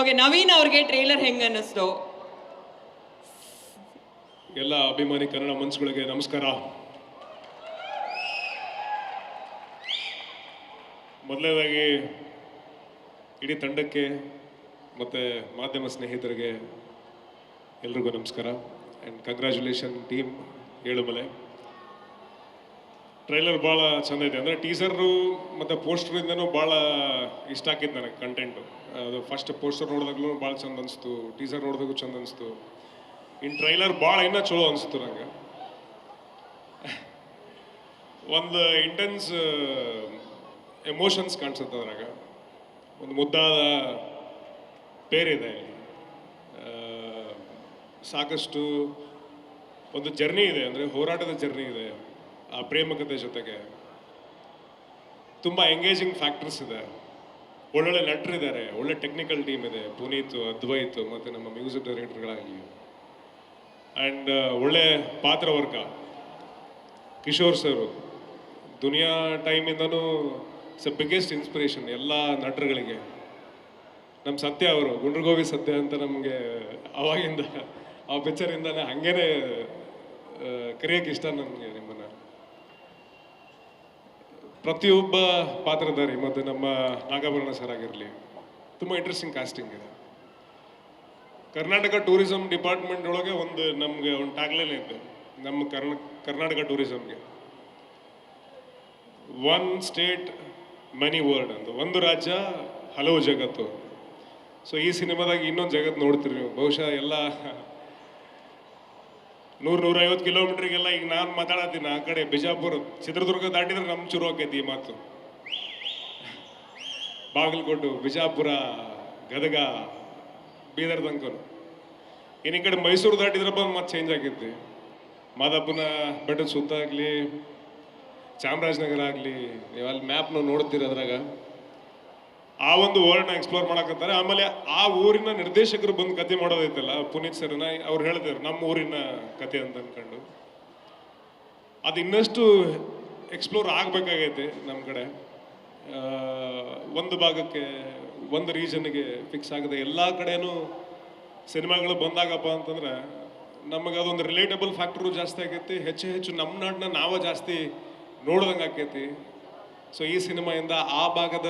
Okay Naveen ಅವ್ರಿಗೆ trailer ಹೆಂಗ ಅನ್ನಿಸ್ತು? ಎಲ್ಲ ಅಭಿಮಾನಿ ಕನ್ನಡ ಮನ್ಸುಗಳಿಗೆ ನಮಸ್ಕಾರ. ಮೊದಲನೇದಾಗಿ ಇಡೀ ತಂಡಕ್ಕೆ ಮತ್ತು ಮಾಧ್ಯಮ ಸ್ನೇಹಿತರಿಗೆ ಎಲ್ರಿಗೂ ನಮಸ್ಕಾರ. And congratulation team Elumale trailer ಭಾಳ ಚೆಂದ ಇದೆ ಅಂದರೆ ಟೀಸರು ಮತ್ತು ಪೋಸ್ಟರಿಂದನೂ ಭಾಳ ಇಷ್ಟ ಆಗಿತ್ತು ನನಗೆ ಕಂಟೆಂಟು ಅದು ಫಸ್ಟ್ ಪೋಸ್ಟರ್ ನೋಡಿದಾಗ್ಲೂ ಭಾಳ ಚಂದ ಅನಿಸ್ತು ಟೀಸರ್ ನೋಡಿದಾಗೂ ಚಂದ ಅನಿಸ್ತು. ಇನ್ನು ಟ್ರೈಲರ್ ಭಾಳ ಇನ್ನೂ ಚಲೋ ಅನಿಸ್ತು ನನಗೆ ಒಂದು ಇಂಟೆನ್ಸ್ ಎಮೋಷನ್ಸ್ ಕಾಣಿಸುತ್ತೆ ಅದ್ರಾಗ. ಒಂದು ಮುದ್ದಾದ ಪೇರಿದೆ ಸಾಕಷ್ಟು ಒಂದು ಜರ್ನಿ ಇದೆ, ಅಂದರೆ ಹೋರಾಟದ ಜರ್ನಿ ಇದೆ. ಆ ಪ್ರೇಮಕತೆ ಜೊತೆಗೆ ತುಂಬ ಎಂಗೇಜಿಂಗ್ ಫ್ಯಾಕ್ಟರ್ಸ್ ಇದೆ. ಒಳ್ಳೊಳ್ಳೆ ನಟರಿದ್ದಾರೆ ಒಳ್ಳೆ ಟೆಕ್ನಿಕಲ್ ಟೀಮ್ ಇದೆ, ಪುನೀತ್, ಅದ್ವೈತ್ ಮತ್ತು ನಮ್ಮ ಮ್ಯೂಸಿಕ್ ಡೈರೆಕ್ಟರ್ಗಳಾಗಲಿ ಆ್ಯಂಡ್ ಒಳ್ಳೆ ಪಾತ್ರವರ್ಗ ಕಿಶೋರ್ ಸರ್ ದುನಿಯಾ ಟೈಮಿಂದನೂ ಅ ಬಿಗ್ಗೆಸ್ಟ್ ಇನ್ಸ್ಪಿರೇಷನ್ ಎಲ್ಲ ನಟರುಗಳಿಗೆ. ನಮ್ಮ ಸತ್ಯ ಅವರು, ಗುಂಡ್ರಗೋವಿ ಸತ್ಯ ಅಂತ ನಮಗೆ ಅವಾಗಿಂದ, ಆ ಪಿಕ್ಚರಿಂದನೇ ಹಾಗೇನೆ ಕರೆಯೋಕ್ಕೆ ಇಷ್ಟ ನನಗೆ ಪ್ರತಿಯೊಬ್ಬ ಪಾತ್ರಧಾರಿ ಮತ್ತು ನಮ್ಮ ನಾಗಾಭರಣ ಸರ್ ಆಗಿರಲಿ, ತುಂಬ ಇಂಟ್ರೆಸ್ಟಿಂಗ್ ಕಾಸ್ಟಿಂಗ್ ಇದೆ. ಕರ್ನಾಟಕ ಟೂರಿಸಂ ಡಿಪಾರ್ಟ್ಮೆಂಟ್ ಒಳಗೆ ಒಂದು ನಮಗೆ ಒಂದು ಟ್ಯಾಗ್ಲೈನ್ ಇದೆ, ನಮ್ಮ ಕರ್ನ ಕರ್ನಾಟಕ ಟೂರಿಸಮ್ಗೆ ಒನ್ ಸ್ಟೇಟ್ ಮನಿ ವರ್ಲ್ಡ್ ಅಂತ. ಒಂದು ರಾಜ್ಯ, ಹಲವು ಜಗತ್ತು ಸೊ ಈ ಸಿನಿಮಾದಾಗ ಇನ್ನೊಂದು ಜಗತ್ತು ನೋಡ್ತೀರಿ ನೀವು. ಬಹುಶಃ ಎಲ್ಲ ನೂರು ನೂರೈವತ್ತು ಕಿಲೋಮೀಟ್ರಿಗೆಲ್ಲ ಈಗ ನಾನು ಮಾತಾಡತ್ತೀನಿ ಆ ಕಡೆ ಬಿಜಾಪುರ. ಚಿತ್ರದುರ್ಗ ದಾಟಿದ್ರೆ ನಮ್ಮ ಶುರು ಆಕೈತಿ ಈ ಮಾತು. ಬಾಗಲಕೋಟು, ಬಿಜಾಪುರ, ಗದಗ ಬೀದರ್ ತನಕ ಇನ್ನು ಈ ಕಡೆ ಮೈಸೂರು ದಾಟಿದ್ರಪ್ಪ ಮತ್ತೆ ಚೇಂಜ್ ಆಗೈತಿ ಮಾದಪ್ಪನ ಬೆಟ್ಟದ ಸುತ್ತ ಆಗಲಿ, ಚಾಮರಾಜನಗರ ಆಗಲಿ ನೀವು ಅಲ್ಲಿ ಮ್ಯಾಪ್ನ ನೋಡ್ತೀರ ಅದ್ರಾಗ. ಆ ಒಂದು ವರ್ಲ್ಡ್ನ ಎಕ್ಸ್ಪ್ಲೋರ್ ಮಾಡಕತ್ತಾರೆ. ಆಮೇಲೆ ಆ ಊರಿನ ನಿರ್ದೇಶಕರು ಬಂದು ಕತೆ ಮಾಡೋದೈತಲ್ಲ, ಪುನೀತ್ ಸರ್ನ, ಅವ್ರು ಹೇಳ್ತಾರೆ ನಮ್ಮ ಊರಿನ ಕತೆ ಅಂತ ಅನ್ಕೊಂಡು. ಅದು ಇನ್ನಷ್ಟು ಎಕ್ಸ್ಪ್ಲೋರ್ ಆಗಬೇಕಾಗೈತೆ ನಮ್ಮ ಕಡೆ. ಒಂದು ಭಾಗಕ್ಕೆ, ಒಂದು ರೀಜನ್ಗೆ ಫಿಕ್ಸ್ ಆಗದೆ ಎಲ್ಲ ಕಡೆನೂ ಸಿನಿಮಾಗಳು ಬಂದಾಗಪ್ಪ ಅಂತಂದ್ರೆ, ನಮಗೆ ಅದೊಂದು ರಿಲೇಟಬಲ್ ಫ್ಯಾಕ್ಟ್ರು ಜಾಸ್ತಿ ಆಗೈತಿ. ಹೆಚ್ಚು ಹೆಚ್ಚು ನಮ್ಮ ನಾಡನ್ನ ನಾವೇ ಜಾಸ್ತಿ ನೋಡ್ದಂಗೆ ಆಕೈತಿ. ಸೊ ಈ ಸಿನಿಮಾಯಿಂದ ಆ ಭಾಗದ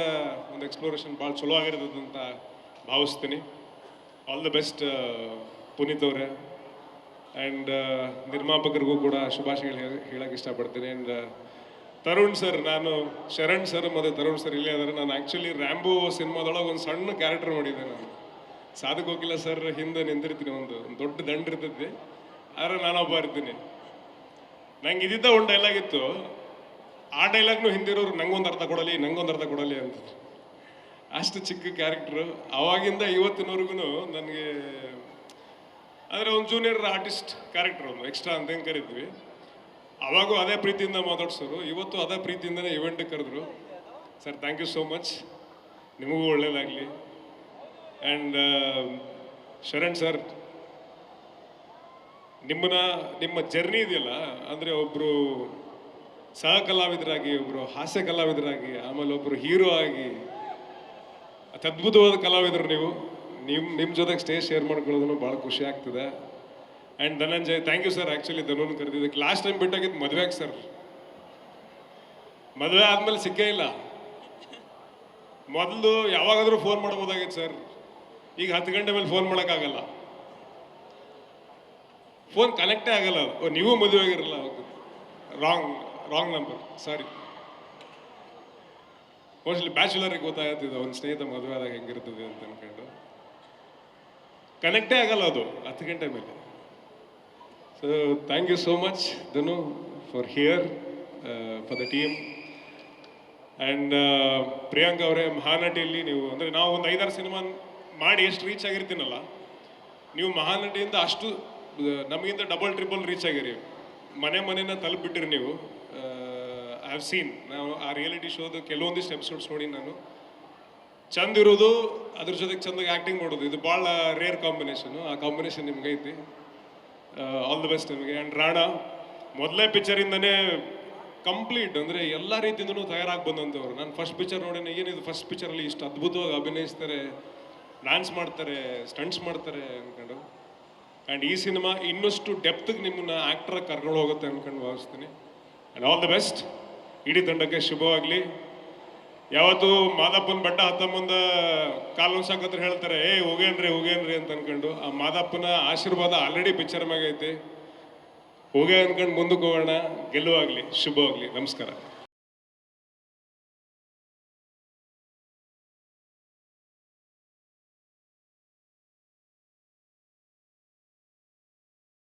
ಒಂದು ಎಕ್ಸ್ಪ್ಲೋರೇಷನ್ ಭಾಳ ಚಲೋ ಆಗಿರ್ತದೆ ಅಂತ ಭಾವಿಸ್ತೀನಿ. ಆಲ್ ದ ಬೆಸ್ಟ್ ಪುನೀತ್ ಅವರೇ. ಆ್ಯಂಡ್ ನಿರ್ಮಾಪಕರಿಗೂ ಕೂಡ ಶುಭಾಶಯಗಳು ಹೇಳಿ ಹೇಳಕ್ಕೆ ಇಷ್ಟಪಡ್ತೀನಿ. ಆ್ಯಂಡ್ ತರುಣ್ ಸರ್ ನಾನು ಶರಣ್ ಸರ್ ಮತ್ತು ತರುಣ್ ಸರ್ ಇಲ್ಲೇ ಆದರೆ ನಾನು ಆ್ಯಕ್ಚುಲಿ ರ್ಯಾಂಬೋ ಸಿನಿಮಾದೊಳಗೆ ಒಂದು ಸಣ್ಣ ಕ್ಯಾರೆಕ್ಟರ್ ಮಾಡಿದ್ದೆ ನಾನು. ಸಾಧಕ್ ಹೋಗಿಲ್ಲ ಸರ್ ಹಿಂದೆ ನಿಂತಿರ್ತೀನಿ, ಒಂದು ದೊಡ್ಡ ದಂಡ ಇರ್ತೈತಿ. ಆದರೆ ನಾನೊಬ್ಬ ಇರ್ತೀನಿ. ನಂಗೆ ಇದ್ದಿದ್ದ ಒಂದು ಡೈಲಾಗ್ ಇತ್ತು. ಆ ಡೈಲಾಗ್ನು ಹಿಂದಿರೋರು ನಂಗೊಂದು ಅರ್ಥ ಕೊಡಲಿ, ನಂಗೊಂದು ಅರ್ಥ ಕೊಡಲಿ ಅಂತ ಅಷ್ಟು ಚಿಕ್ಕ ಕ್ಯಾರೆಕ್ಟ್ರು ಅವಾಗಿಂದ ಇವತ್ತಿನವರೆಗೂ ನನಗೆ ಅಂದರೆ ಒಂದು ಜೂನಿಯರ್ ಆರ್ಟಿಸ್ಟ್ ಕ್ಯಾರೆಕ್ಟರ್ ಒಂದು ಎಕ್ಸ್ಟ್ರಾ ಅಂತ ಹೆಂಗೆ ಕರಿದ್ವಿ ಅವಾಗೂ ಅದೇ ಪ್ರೀತಿಯಿಂದ ಮಾತಾಡ್ಸೋರು. ಇವತ್ತು ಅದೇ ಪ್ರೀತಿಯಿಂದನೇ ಇವೆಂಟ್ ಕರೆದ್ರು. Sir thank you so much ನಿಮಗೂ ಒಳ್ಳೇದಾಗಲಿ. ಆ್ಯಂಡ್ ಶರಣ್ ಸರ್ ನಿಮ್ಮನ್ನ, ನಿಮ್ಮ ಜರ್ನಿ ಇದೆಯಲ್ಲ, ಅಂದರೆ ಒಬ್ಬರು ಸಹ ಕಲಾವಿದರಾಗಿ ಒಬ್ಬರು ಹಾಸ್ಯ ಕಲಾವಿದರಾಗಿ, ಆಮೇಲೆ ಒಬ್ಬರು ಹೀರೋ ಆಗಿ ಅದ್ಭುತವಾದ ಕಲಾವಿದರು ನೀವು. ನಿಮ್ಮ ನಿಮ್ಮ ಜೊತೆಗೆ ಸ್ಟೇಜ್ ಶೇರ್ ಮಾಡ್ಕೊಳ್ಳೋದನ್ನು ಭಾಳ ಖುಷಿ ಆಗ್ತದೆ. And Dhananjay thank you sir actually ಧನುನ್ ಕರೆದಿದ್ದಕ್ಕೆ ಲಾಸ್ಟ್ ಟೈಮ್ ಬಿಟ್ಟಾಗಿದ್ದು ಮದುವೆಗೆ ಸರ್ ಮದುವೆ ಆದಮೇಲೆ ಸಿಕ್ಕೇ ಇಲ್ಲ. ಮೊದಲು ಯಾವಾಗಾದರೂ ಫೋನ್ ಮಾಡ್ಬೋದಾಗಿತ್ತು ಸರ್ ಈಗ ಹತ್ತು ಗಂಟೆ ಮೇಲೆ ಫೋನ್ ಮಾಡೋಕ್ಕಾಗಲ್ಲ. ಫೋನ್ ಕನೆಕ್ಟೇ ಆಗಲ್ಲ. ನೀವು ಮದುವೆ ಆಗಿರಲ್ಲ. Wrong wrong number sorry mostly ಬ್ಯಾಚುಲರಿಗೆ ಗೊತ್ತಾಗ್ತಿದೆ ಒಂದು ಸ್ನೇಹಿತ ಮದುವೆ ಆದಾಗ ಹೆಂಗಿರ್ತದೆ ಅಂತ ಅನ್ಕೊಂಡು. ಕನೆಕ್ಟೇ ಆಗಲ್ಲ ಅದು, ಹತ್ತು ಗಂಟೆ ಮೇಲೆ. So thank you so much Dhanu for here for the team and Priyanka ಅವರೇ ಮಹಾನಟಿಯಲ್ಲಿ ನೀವು, ಅಂದರೆ ನಾವು ಒಂದು ಐದಾರು ಸಿನಿಮಾ ಮಾಡಿ ಎಷ್ಟು ರೀಚ್ ಆಗಿರ್ತೀನಲ್ಲ, ನೀವು ಮಹಾನಟಿಯಿಂದ ಅಷ್ಟು ನಮಗಿಂತ ಡಬಲ್ ಟ್ರಿಬಲ್ ರೀಚ್ ಆಗಿರಿ. ಮನೆ ಮನೆನ ತಲುಪಿಟ್ಟಿರಿ ನೀವು. ಐ ಹ್ಯಾವ್ ಸೀನ್ ನಾವು ಆ ರಿಯಾಲಿಟಿ ಶೋದು ಕೆಲವೊಂದಿಷ್ಟು ಎಪಿಸೋಡ್ಸ್ ನೋಡಿ ನಾನು. ಚಂದ ಇರೋದು, ಅದ್ರ ಜೊತೆಗೆ ಚಂದಾಗಿ ಆ್ಯಕ್ಟಿಂಗ್ ಮಾಡೋದು. ಇದು ಭಾಳ ರೇರ್ ಕಾಂಬಿನೇಷನು ಆ ಕಾಂಬಿನೇಷನ್ ನಿಮ್ಗೆ ಐತಿ. ಆಲ್ ದ ಬೆಸ್ಟ್ ನಿಮಗೆ. ಆ್ಯಂಡ್ ರಾಣಾ, ಮೊದಲೇ ಪಿಕ್ಚರಿಂದನೇ ಕಂಪ್ಲೀಟ್ ಅಂದರೆ ಎಲ್ಲ ರೀತಿಯಿಂದನೂ ತಯಾರಾಗಿ ಬಂದಂಥವ್ರು. ನಾನು ಫಸ್ಟ್ ಪಿಕ್ಚರ್ ನೋಡಿನ, ಏನಿದು ಫಸ್ಟ್ ಪಿಕ್ಚರಲ್ಲಿ ಇಷ್ಟು ಅದ್ಭುತವಾಗಿ ಅಭಿನಯಿಸ್ತಾರೆ ಡ್ಯಾನ್ಸ್ ಮಾಡ್ತಾರೆ ಸ್ಟಂಟ್ಸ್ ಮಾಡ್ತಾರೆ ಅಂದ್ಕೊಂಡು ಆ್ಯಂಡ್ ಈ ಸಿನಿಮಾ ಇನ್ನಷ್ಟು ಡೆಪ್ತ್ಗೆ ನಿಮ್ಮನ್ನ ಆ್ಯಕ್ಟ್ರಾಗಿ ಕರ್ಕೊಂಡು ಹೋಗುತ್ತೆ ಅಂದ್ಕೊಂಡು ಭಾವಿಸ್ತೀನಿ. ಆ್ಯಂಡ್ ಆಲ್ ದ ಬೆಸ್ಟ್ ಇಡೀ ತಂಡಕ್ಕೆ ಶುಭವಾಗಲಿ. ಯಾವತ್ತು ಮಾದಪ್ಪನ ಬಟ್ಟ ಹತ್ತ ಮುಂದೆ ಕಾಲು ಉಣ್ಸಕತ್ರ ಹೇಳ್ತಾರೆ, ಏ, ಹೋಗೇನ್ರಿ ಹೋಗೇನ್ರಿ ಅಂತ ಅನ್ಕೊಂಡು, ಆ ಮಾದಪ್ಪನ ಆಶೀರ್ವಾದ ಆಲ್ರೆಡಿ ಪಿಕ್ಚರ್ ಮ್ಯಾಗೈತಿ ಹೋಗೇ ಅನ್ಕೊಂಡು ಮುಂದಕ್ಕೆ ಹೋಗೋಣ. ಗೆಲ್ಲುವಾಗಲಿ ಶುಭವಾಗಲಿ. ನಮಸ್ಕಾರ.